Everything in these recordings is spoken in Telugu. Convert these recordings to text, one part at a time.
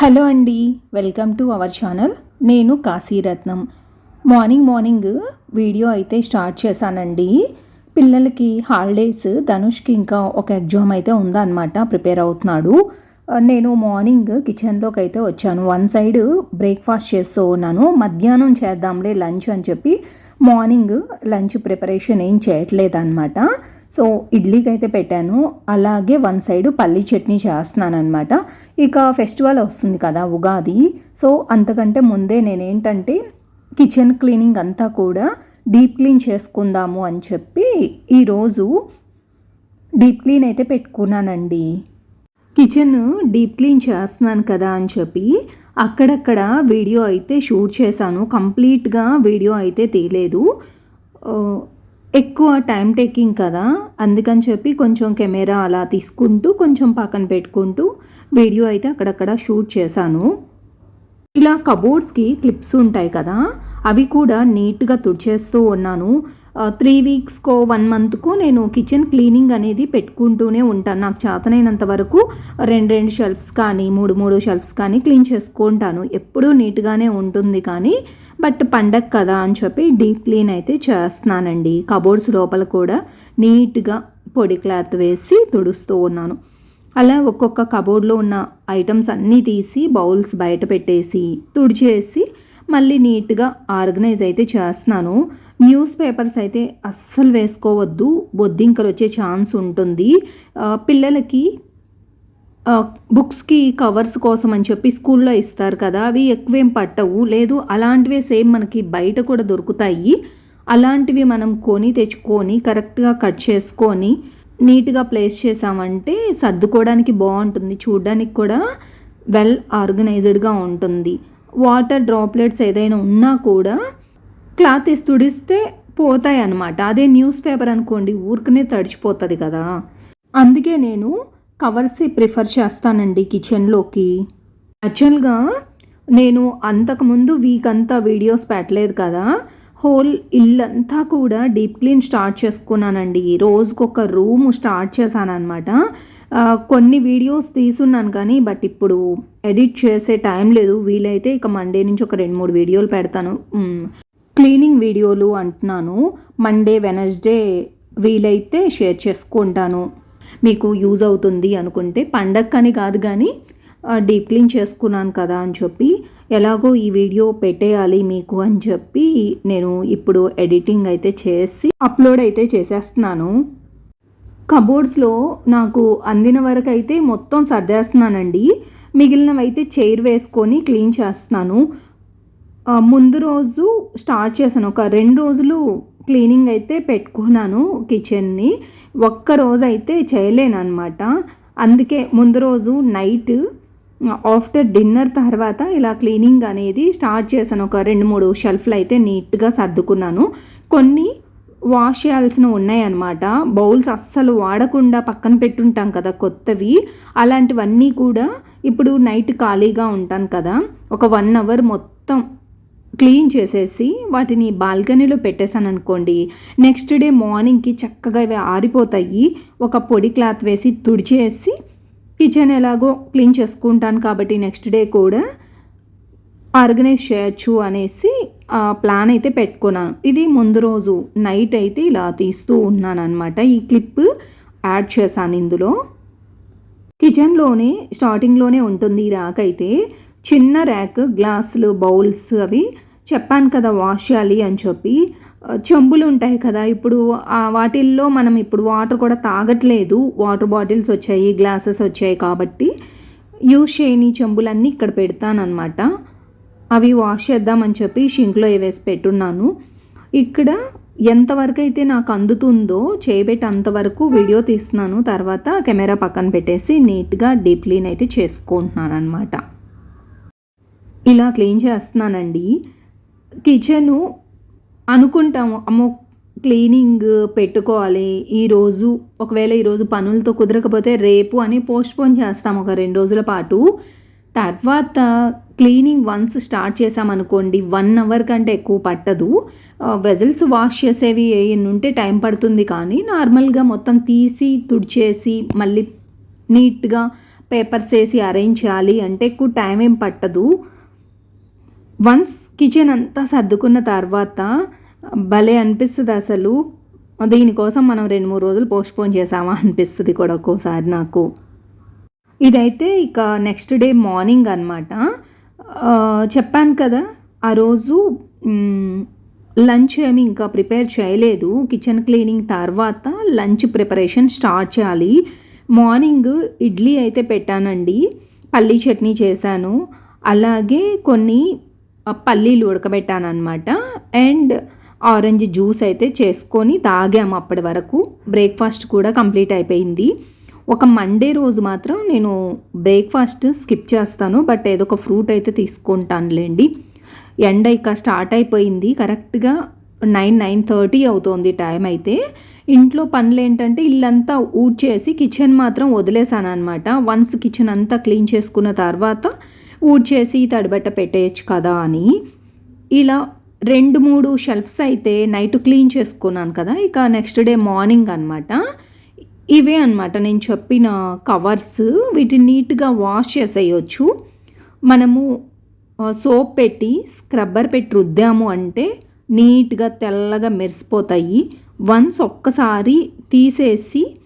హలో అండి వెల్కమ్ టు అవర్ ఛానల్. నేను కాశీరత్నం మార్నింగ్ మార్నింగ్ వీడియో అయితే స్టార్ట్ చేశానండి. పిల్లలకి హాలిడేస్ ధనుష్కి ఇంకా ఒక ఎగ్జామ్ అయితే ఉందన్నమాట ప్రిపేర్ అవుతున్నాడు. నేను మార్నింగ్ కిచెన్లోకి అయితే వచ్చాను. వన్ సైడ్ బ్రేక్ఫాస్ట్ చేస్తూ ఉన్నాను. మధ్యాహ్నం చేద్దాంలే లంచ్ అని చెప్పి మార్నింగ్ లంచ్ ప్రిపరేషన్ ఏం చేయట్లేదు అనమాట సో ఇడ్లీకి అయితే పెట్టాను. అలాగే వన్ సైడ్ పల్లి చట్నీ చేస్తున్నాను అనమాట ఇక ఫెస్టివల్ వస్తుంది కదా ఉగాది. సో అంతకంటే ముందే నేనేంటంటే కిచెన్ క్లీనింగ్ అంతా కూడా డీప్ క్లీన్ చేసుకుందాము అని చెప్పి ఈరోజు డీప్ క్లీన్ అయితే పెట్టుకున్నానండి. కిచెన్ డీప్ క్లీన్ చేస్తున్నాను కదా అని చెప్పి అక్కడక్కడ వీడియో అయితే షూట్ చేశాను. కంప్లీట్గా వీడియో అయితే తీయలేదు. ఎక్కువ టైం టేకింగ్ కదా. అందుకని చెప్పి కొంచెం కెమెరా అలా తీసుకుంటూ కొంచెం పక్కన పెట్టుకుంటూ వీడియో అయితే అక్కడక్కడ షూట్ చేశాను. ఇలా కబోర్డ్స్కి క్లిప్స్ ఉంటాయి కదా. అవి కూడా నీట్గా తుడిచేస్తూ ఉన్నాను. త్రీ వీక్స్కో వన్ మంత్కో నేను కిచెన్ క్లీనింగ్ అనేది పెట్టుకుంటూనే ఉంటాను. నాకు చేతనైనంత వరకు రెండు రెండు షెల్ఫ్స్ కానీ మూడు మూడు షెల్ఫ్స్ కానీ క్లీన్ చేసుకుంటాను. ఎప్పుడూ నీట్గానే ఉంటుంది కానీ బట్ పండగ కదా అని చెప్పి డీప్ క్లీన్ అయితే చేస్తున్నానండి. కబోర్డ్స్ లోపల కూడా నీట్గా పొడి క్లాత్ వేసి తుడుస్తూ ఉన్నాను. అలా ఒక్కొక్క కబోర్డ్లో ఉన్న ఐటమ్స్ అన్నీ తీసి బౌల్స్ బయట పెట్టేసి తుడిచేసి మళ్ళీ నీట్గా ఆర్గనైజ్ అయితే చేస్తున్నాను. న్యూస్ పేపర్స్ అయితే అస్సలు వేసుకోవద్దు. బొద్దింకలు వచ్చే ఛాన్స్ ఉంటుంది. పిల్లలకి బుక్స్కి కవర్స్ కోసం అని చెప్పి స్కూల్లో ఇస్తారు కదా అవి ఎక్కువేం పట్టవు. లేదు అలాంటివే సేమ్ మనకి బయట కూడా దొరుకుతాయి. అలాంటివి మనం కొని తెచ్చుకొని కరెక్ట్గా కట్ చేసుకొని నీట్గా ప్లేస్ చేసామంటే సర్దుకోవడానికి బాగుంటుంది. చూడడానికి కూడా వెల్ ఆర్గనైజ్డ్గా ఉంటుంది. వాటర్ డ్రాప్లెట్స్ ఏదైనా ఉన్నా కూడా క్లాత్ వేసి తుడిస్తే పోతాయి అన్నమాట. అదే న్యూస్ పేపర్ అనుకోండి ఊరికనే తడిచిపోతుంది కదా. అందుకే నేను కవర్సే ప్రిఫర్ చేస్తానండి కిచెన్లోకి. యాక్చువల్గా నేను అంతకుముందు వీక్ అంతా వీడియోస్ పెట్టలేదు కదా. హోల్ ఇల్లంతా కూడా డీప్ క్లీన్ స్టార్ట్ చేసుకున్నానండి. రోజుకొక రూమ్ స్టార్ట్ చేశానమాట కొన్ని వీడియోస్ తీసున్నాను కానీ బట్ ఇప్పుడు ఎడిట్ చేసే టైం లేదు. వీలైతే ఇక మండే నుంచి ఒక రెండు మూడు వీడియోలు పెడతాను. క్లీనింగ్ వీడియోలు అంటున్నాను. మండే వెనస్డే వీలైతే షేర్ చేసుకుంటాను. మీకు యూజ్ అవుతుంది అనుకుంటే పండక్కని కాదు కానీ డీప్ క్లీన్ చేసుకున్నాను కదా అని చెప్పి ఎలాగో ఈ వీడియో పెట్టేయాలి మీకు అని చెప్పి నేను ఇప్పుడు ఎడిటింగ్ అయితే చేసి అప్లోడ్ అయితే చేసేస్తున్నాను. కబోర్డ్స్లో నాకు అందిన వరకు అయితే మొత్తం సర్దేస్తున్నానండి. మిగిలినవి అయితే చైర్ వేసుకొని క్లీన్ చేస్తున్నాను. ముందు రోజు స్టార్ట్ చేశాను. ఒక రెండు రోజులు క్లీనింగ్ అయితే పెట్టుకున్నాను కిచెన్ని. ఒక్క రోజు అయితే చేయలేను అనమాట అందుకే ముందు రోజు నైట్ ఆఫ్టర్ డిన్నర్ తర్వాత ఇలా క్లీనింగ్ అనేది స్టార్ట్ చేశాను. ఒక రెండు మూడు షెల్ఫ్లు అయితే నీట్గా సర్దుకున్నాను. కొన్ని వాష్ చేయాల్సిన ఉన్నాయన్నమాట. బౌల్స్ అస్సలు వాడకుండా పక్కన పెట్టుంటాం కదా కొత్తవి. అలాంటివన్నీ కూడా ఇప్పుడు నైట్ ఖాళీగా ఉంటాను కదా. ఒక వన్ అవర్ మొత్తం క్లీన్ చేసేసి వాటిని బాల్కనీలో పెట్టేశాను అనుకోండి నెక్స్ట్ డే మార్నింగ్కి చక్కగా ఇవి ఆరిపోతాయి. ఒక పొడి క్లాత్ వేసి తుడిచేసి కిచెన్ ఎలాగో క్లీన్ చేసుకుంటాను కాబట్టి నెక్స్ట్ డే కూడా ఆర్గనైజ్ చేయొచ్చు అనేసి ప్లాన్ అయితే పెట్టుకున్నాను. ఇది ముందు రోజు నైట్ అయితే ఇలా తీస్తూ ఉన్నాను అనమాట ఈ క్లిప్ యాడ్ చేశాను ఇందులో. కిచెన్లోనే స్టార్టింగ్లోనే ఉంటుంది ఈ ర్యాక్ అయితే. చిన్న ర్యాక్ గ్లాసులు బౌల్స్ అవి చెప్పాను కదా వాష్ చేయాలి అని చెప్పి చెంబులు ఉంటాయి కదా ఇప్పుడు వాటిల్లో మనం ఇప్పుడు వాటర్ కూడా తాగట్లేదు. వాటర్ బాటిల్స్ వచ్చాయి గ్లాసెస్ వచ్చాయి కాబట్టి యూజ్ చేయని చెంబులన్నీ ఇక్కడ పెడతానమాట అవి వాష్ చేద్దామని చెప్పి షింక్లో వేసి పెట్టున్నాను. ఇక్కడ ఎంతవరకు అయితే నాకు అందుతుందో చేయబెట్టి అంతవరకు వీడియో తీస్తున్నాను. తర్వాత కెమెరా పక్కన పెట్టేసి నీట్గా డీప్ క్లీన్ అయితే చేసుకుంటున్నాను అనమాట ఇలా క్లీన్ చేస్తున్నానండి. కిచెను అనుకుంటాము అమ్మో క్లీనింగ్ పెట్టుకోవాలి ఈరోజు ఒకవేళ ఈరోజు పనులతో కుదరకపోతే రేపు అని పోస్ట్పోన్ చేస్తాము ఒక రెండు రోజుల పాటు. తర్వాత క్లీనింగ్ వన్స్ స్టార్ట్ చేసామనుకోండి వన్ అవర్ కంటే ఎక్కువ పట్టదు. వెజల్స్ వాష్ చేసేవి ఉంటే టైం పడుతుంది కానీ నార్మల్గా మొత్తం తీసి తుడిచేసి మళ్ళీ నీట్గా పేపర్స్ వేసి అరేంజ్ చేయాలి అంటే ఎక్కువ టైం ఏం పట్టదు. వన్స్ కిచెన్ అంతా సర్దుకున్న తర్వాత భలే అనిపిస్తుంది అసలు. దీనికోసం మనం రెండు మూడు రోజులు పోస్ట్పోన్ చేసామా అనిపిస్తుంది కూడా ఒక్కోసారి నాకు. ఇదైతే ఇక నెక్స్ట్ డే మార్నింగ్ అనమాట చెప్పాను కదా ఆ రోజు లంచ్ ఏమి ఇంకా ప్రిపేర్ చేయలేదు. కిచెన్ క్లీనింగ్ తర్వాత లంచ్ ప్రిపరేషన్ స్టార్ట్ చేయాలి. మార్నింగ్ ఇడ్లీ అయితే పెట్టానండి. పల్లీ చట్నీ చేశాను. అలాగే కొన్ని పల్లీలు ఉడకబెట్టాను అనమాట అండ్ ఆరెంజ్ జ్యూస్ అయితే చేసుకొని తాగాము అప్పటి వరకు. బ్రేక్ఫాస్ట్ కూడా కంప్లీట్ అయిపోయింది. ఒక మండే రోజు మాత్రం నేను బ్రేక్ఫాస్ట్ స్కిప్ చేస్తాను బట్ ఏదో ఒక ఫ్రూట్ అయితే తీసుకుంటానులేండి. ఎండ ఇక స్టార్ట్ అయిపోయింది. కరెక్ట్గా నైన్ నైన్ థర్టీ అవుతోంది టైం అయితే. ఇంట్లో పనులు ఏంటంటే ఇల్లంతా ఊడ్చేసి కిచెన్ మాత్రం వదిలేసాను అనమాట వన్స్ కిచెన్ అంతా క్లీన్ చేసుకున్న తర్వాత ఊడ్చేసి తడిబట్ట పెట్టేయచ్చు కదా అని. ఇలా రెండు మూడు షెల్ఫ్స్ అయితే నైట్ క్లీన్ చేసుకున్నాను కదా ఇక నెక్స్ట్ డే మార్నింగ్ అనమాట ఇవే అనమాట నేను చెప్పిన కవర్స్. వీటిని నీట్గా వాష్ చేసేయచ్చు. మనము సోప్ పెట్టి స్క్రబ్బర్ పెట్టి రుద్దాము అంటే నీట్గా తెల్లగా మెరిసిపోతాయి. వన్స్ ఒక్కసారి తీసేసి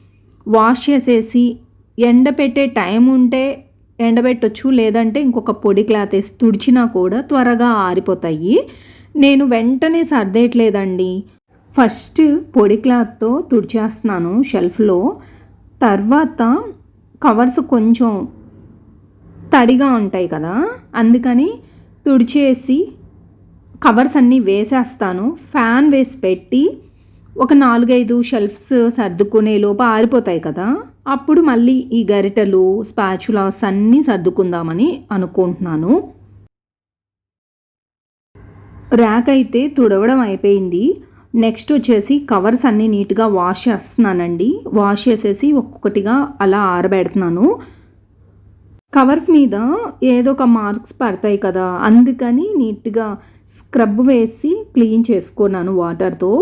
వాష్ చేసేసి ఎండపెట్టే టైం ఉంటే ఎండబెట్టొచ్చు లేదంటే ఇంకొక పొడి క్లాత్ వేసి తుడిచినా కూడా త్వరగా ఆరిపోతాయి. నేను వెంటనే సర్దేయట్లేదండి. ఫస్ట్ పొడి క్లాత్తో తుడిచేస్తున్నాను షెల్ఫ్లో. తర్వాత కవర్స్ కొంచెం తడిగా ఉంటాయి కదా అందుకని తుడిచేసి కవర్స్ అన్నీ వేసేస్తాను. ఫ్యాన్ వేసి పెట్టి ఒక నాలుగైదు షెల్ఫ్స్ సర్దుకునే లోపు ఆరిపోతాయి కదా. అప్పుడు మళ్ళీ ఈ గరిటెలు స్పాచులాస్ అన్నీ సర్దుకుందామని అనుకుంటున్నాను. ర్యాక్ అయితే తుడవడం అయిపోయింది. నెక్స్ట్ వచ్చేసి కవర్స్ అన్నీ నీట్గా వాష్ చేస్తున్నానండి. వాష్ చేసేసి ఒక్కొక్కటిగా అలా ఆరబెడుతున్నాను. కవర్స్ మీద ఏదో ఒక మార్క్స్ పడతాయి కదా అందుకని నీట్గా స్క్రబ్ వేసి క్లీన్ చేసుకున్నాను వాటర్తో.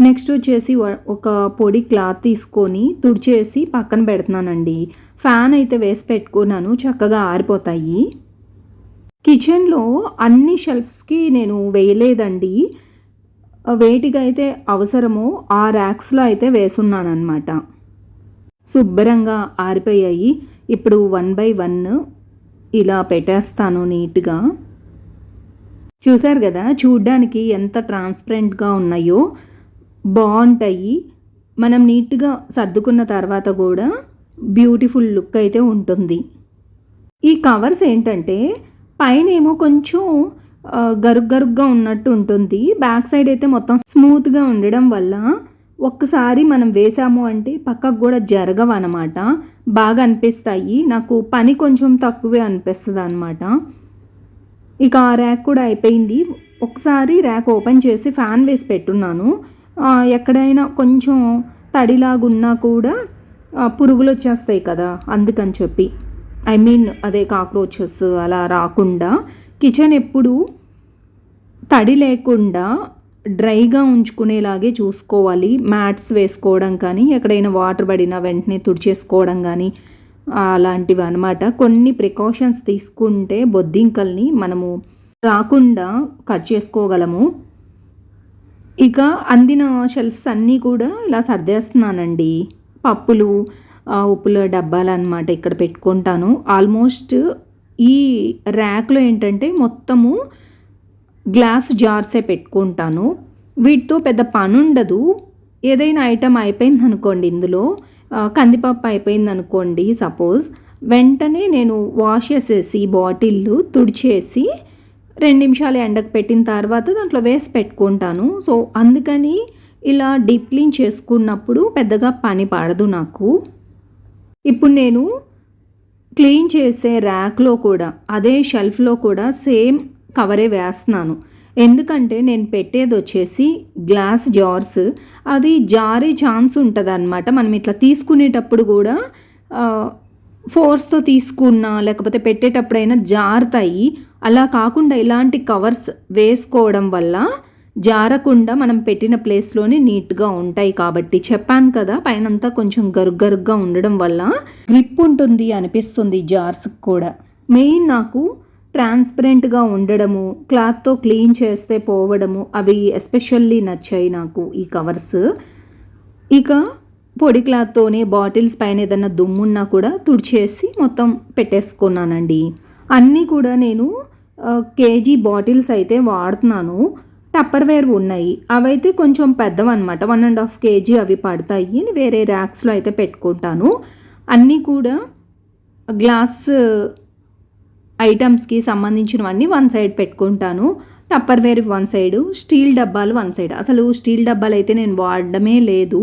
నెక్స్ట్ వచ్చేసి ఒక పొడి క్లాత్ తీసుకొని తుడిచేసి పక్కన పెడుతున్నానండి. ఫ్యాన్ అయితే వేసి పెట్టుకున్నాను చక్కగా ఆరిపోతాయి. కిచెన్లో అన్ని షెల్ఫ్స్కి నేను వేయలేదండి. వేటిగా అయితే అవసరమో ఆ ర్యాక్స్లో అయితే వేసున్నాను అనమాట శుభ్రంగా ఆరిపోయాయి. ఇప్పుడు వన్ బై వన్ ఇలా పెట్టేస్తాను నీట్గా. చూశారు కదా చూడ్డానికి ఎంత ట్రాన్స్పరెంట్గా ఉన్నాయో. బాగుంటాయి. మనం నీట్గా సర్దుకున్న తర్వాత కూడా బ్యూటిఫుల్ లుక్ అయితే ఉంటుంది. ఈ కవర్స్ ఏంటంటే పైన ఏమో కొంచెం గరుగ్ గరుగ్గా ఉన్నట్టు ఉంటుంది. బ్యాక్ సైడ్ అయితే మొత్తం స్మూత్గా ఉండడం వల్ల ఒక్కసారి మనం వేసాము అంటే పక్కకు కూడా జరగవు అనమాట బాగా అనిపిస్తాయి. నాకు పని కొంచెం తక్కువే అనిపిస్తుంది అనమాట ఇక ఆ ర్యాక్ కూడా అయిపోయింది. ఒకసారి ర్యాక్ ఓపెన్ చేసి ఫ్యాన్ వేసి పెట్టున్నాను. ఎక్కడైనా కొంచెం తడిలాగున్నా కూడా పురుగులు వచ్చేస్తాయి కదా అందుకని చెప్పి. ఐ మీన్ అదే కాక్రోచెస్ అలా రాకుండా కిచెన్ ఎప్పుడు తడి లేకుండా డ్రైగా ఉంచుకునేలాగే చూసుకోవాలి. మ్యాట్స్ వేసుకోవడం కానీ ఎక్కడైనా వాటర్ పడినా వెంటనే తుడిచేసుకోవడం కానీ అలాంటివి అనమాట కొన్ని ప్రికాషన్స్ తీసుకుంటే బొద్దింకల్ని మనము రాకుండా కట్ చేసుకోగలము. ఇక అందిన షెల్ఫ్స్ అన్నీ కూడా ఇలా సర్దేస్తున్నానండి. పప్పులు ఉప్పుల డబ్బాలు అనమాట ఇక్కడ పెట్టుకుంటాను. ఆల్మోస్ట్ ఈ ర్యాక్లో ఏంటంటే మొత్తము గ్లాస్ జార్సే పెట్టుకుంటాను. వీటితో పెద్ద పని ఉండదు ఏదైనా ఐటమ్ అయిపోయింది అనుకోండి ఇందులో కందిపప్పు అయిపోయింది అనుకోండి సపోజ్ వెంటనే నేను వాష్ చేసేసి బాటిల్ తుడిచేసి రెండు నిమిషాలు ఎండకు పెట్టిన తర్వాత దాంట్లో వేసి పెట్టుకుంటాను. సో అందుకని ఇలా డీప్ క్లీన్ చేసుకున్నప్పుడు పెద్దగా పని పడదు నాకు. ఇప్పుడు నేను క్లీన్ చేసే ర్యాక్లో కూడా అదే షెల్ఫ్లో కూడా సేమ్ కవరే వేస్తున్నాను. ఎందుకంటే నేను పెట్టేది వచ్చేసి గ్లాస్ జార్స్. అది జారే ఛాన్స్ ఉంటుంది అనమాట మనం ఇట్లా తీసుకునేటప్పుడు కూడా ఫోర్స్తో తీసుకున్నా లేకపోతే పెట్టేటప్పుడైనా జారుతాయి. అలా కాకుండా ఇలాంటి కవర్స్ వేసుకోవడం వల్ల జారకుండా మనం పెట్టిన ప్లేస్లోనే నీట్గా ఉంటాయి కాబట్టి. చెప్పాను కదా పైనంతా కొంచెం గరుగ్గరుగ్గా ఉండడం వల్ల గ్రిప్ ఉంటుంది అనిపిస్తుంది జార్స్కి కూడా. మెయిన్ నాకు ట్రాన్స్పరెంట్గా ఉండడము క్లాత్తో క్లీన్ చేస్తే పోవడము అవి ఎస్పెషల్లీ నచ్చాయి నాకు ఈ కవర్స్ ఇక పొడి క్లాత్తోనే బాటిల్స్ పైన ఏదైనా దుమ్మున్నా కూడా తుడిచేసి మొత్తం పెట్టేసుకున్నానండి. అన్నీ కూడా నేను కేజీ బాటిల్స్ అయితే వాడుతున్నాను. టప్పర్వేర్ ఉన్నాయి. అవైతే కొంచెం పెద్దవన్నమాట. వన్ అండ్ హాఫ్ కేజీ అవి పడతాయి వేరే ర్యాక్స్లో అయితే పెట్టుకుంటాను. అన్నీ కూడా గ్లాస్ ఐటమ్స్కి సంబంధించినవన్నీ వన్ సైడ్ పెట్టుకుంటాను. టప్పర్వేర్ వన్ సైడ్ స్టీల్ డబ్బాలు వన్ సైడ్ అసలు స్టీల్ డబ్బాలు అయితే నేను వాడడమే లేదు.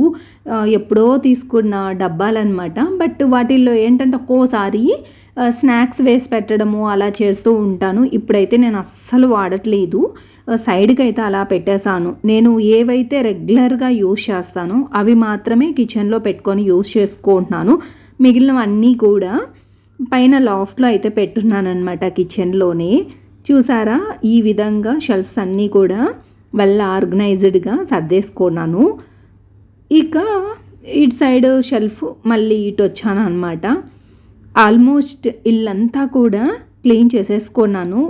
ఎప్పుడో తీసుకున్న డబ్బాలు అనమాట బట్ వాటిల్లో ఏంటంటే ఒక్కోసారి స్నాక్స్ వేసి పెట్టడము అలా చేస్తూ ఉంటాను. ఇప్పుడైతే నేను అస్సలు వాడట్లేదు. సైడ్కి అయితే అలా పెట్టేశాను. నేను ఏవైతే రెగ్యులర్గా యూస్ చేస్తానో అవి మాత్రమే కిచెన్లో పెట్టుకొని యూస్ చేసుకుంటున్నాను. మిగిలినవన్నీ కూడా పైన లాఫ్ట్లో అయితే పెట్టున్నాను అనమాట కిచెన్లోనే చూసారా? ఈ విధంగా షెల్ఫ్స్ అన్నీ కూడా వెల్ ఆర్గనైజ్డ్గా సర్దేసుకున్నాను. ఇక ఇటు సైడ్ షెల్ఫ్ మళ్ళీ ఇటు వచ్చాను అనమాట ఆల్మోస్ట్ ఇల్లంతా కూడా క్లీన్ చేసేసుకున్నాను.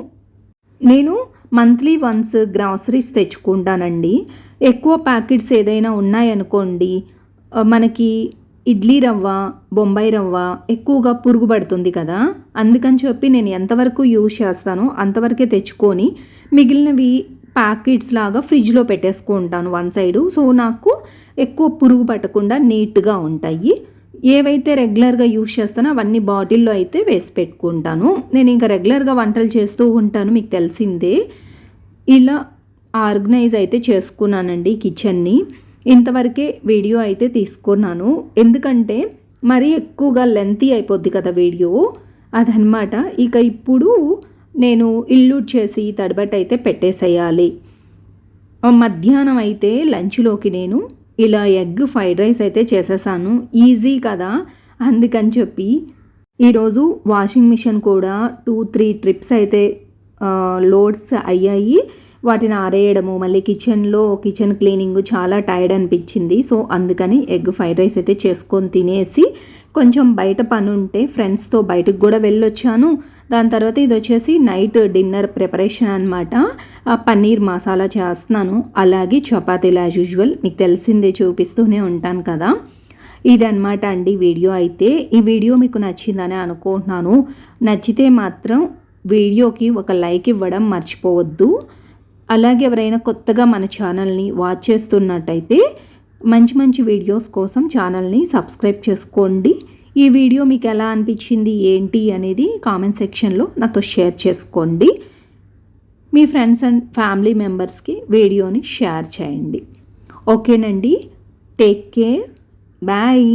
నేను మంత్లీ వన్స్ గ్రాసరీస్ తెచ్చుకుంటానండి. ఎక్కువ ప్యాకెట్స్ ఏదైనా ఉన్నాయనుకోండి మనకి ఇడ్లీ రవ్వ బొంబాయి రవ్వ ఎక్కువగా పురుగు పడుతుంది కదా. అందుకని చెప్పి నేను ఎంతవరకు యూజ్ చేస్తానో అంతవరకే తెచ్చుకొని మిగిలినవి ప్యాకెట్స్ లాగా ఫ్రిడ్జ్లో పెట్టేసుకుంటాను వన్ సైడు. సో నాకు ఎక్కువ పురుగు పట్టకుండా నీట్గా ఉంటాయి. ఏవైతే రెగ్యులర్గా యూజ్ చేస్తానో అవన్నీ బాటిల్లో అయితే వేసి పెట్టుకుంటాను. నేను ఇంకా రెగ్యులర్గా వంటలు చేస్తూ ఉంటాను మీకు తెలిసిందే. ఇలా ఆర్గనైజ్ అయితే చేసుకున్నానండి కిచెన్ని. ఇంతవరకే వీడియో అయితే తీసుకున్నాను. ఎందుకంటే మరీ ఎక్కువగా లెంతీ అయిపోద్ది కదా వీడియో. అదనమాట ఇక ఇప్పుడు నేను ఇల్లు చేసి తడబట్ అయితే పెట్టేసేయాలి. మధ్యాహ్నం అయితే లంచ్లోకి నేను ఇలా ఎగ్ ఫ్రైడ్ రైస్ అయితే చేసేసాను. ఈజీ కదా. అందుకని చెప్పి ఈరోజు వాషింగ్ మిషన్ కూడా టూ త్రీ ట్రిప్స్ అయితే లోడ్స్ అయ్యాయి. వాటిని ఆరేయడము మళ్ళీ కిచెన్లో కిచెన్ క్లీనింగ్ చాలా టైర్డ్ అనిపించింది. సో అందుకని ఎగ్ ఫ్రైడ్ రైస్ అయితే చేసుకొని తినేసి కొంచెం బయట పని ఉంటే ఫ్రెండ్స్తో బయటకు కూడా వెళ్ళొచ్చాను. దాని తర్వాత ఇది వచ్చేసి నైట్ డిన్నర్ ప్రిపరేషన్ అనమాట పన్నీర్ మసాలా చేస్తున్నాను. అలాగే చపాతీలు యాజ్ యూజువల్ మీకు తెలిసిందే చూపిస్తూనే ఉంటాను కదా. ఇదనమాట అండి వీడియో అయితే. ఈ వీడియో మీకు నచ్చిందని అనుకుంటున్నాను. నచ్చితే మాత్రం వీడియోకి ఒక లైక్ ఇవ్వడం మర్చిపోవద్దు. అలాగే ఎవరైనా కొత్తగా మన ఛానల్ని వాచ్ చేస్తున్నట్టయితే మంచి మంచి వీడియోస్ కోసం ఛానల్ని సబ్స్క్రైబ్ చేసుకోండి. ఈ వీడియో మీకు ఎలా అనిపించింది ఏంటి అనేది కామెంట్ సెక్షన్లో నాతో షేర్ చేసుకోండి. మీ ఫ్రెండ్స్ అండ్ ఫ్యామిలీ మెంబర్స్కి వీడియోని షేర్ చేయండి. ఓకేనండి. Take care. బాయ్.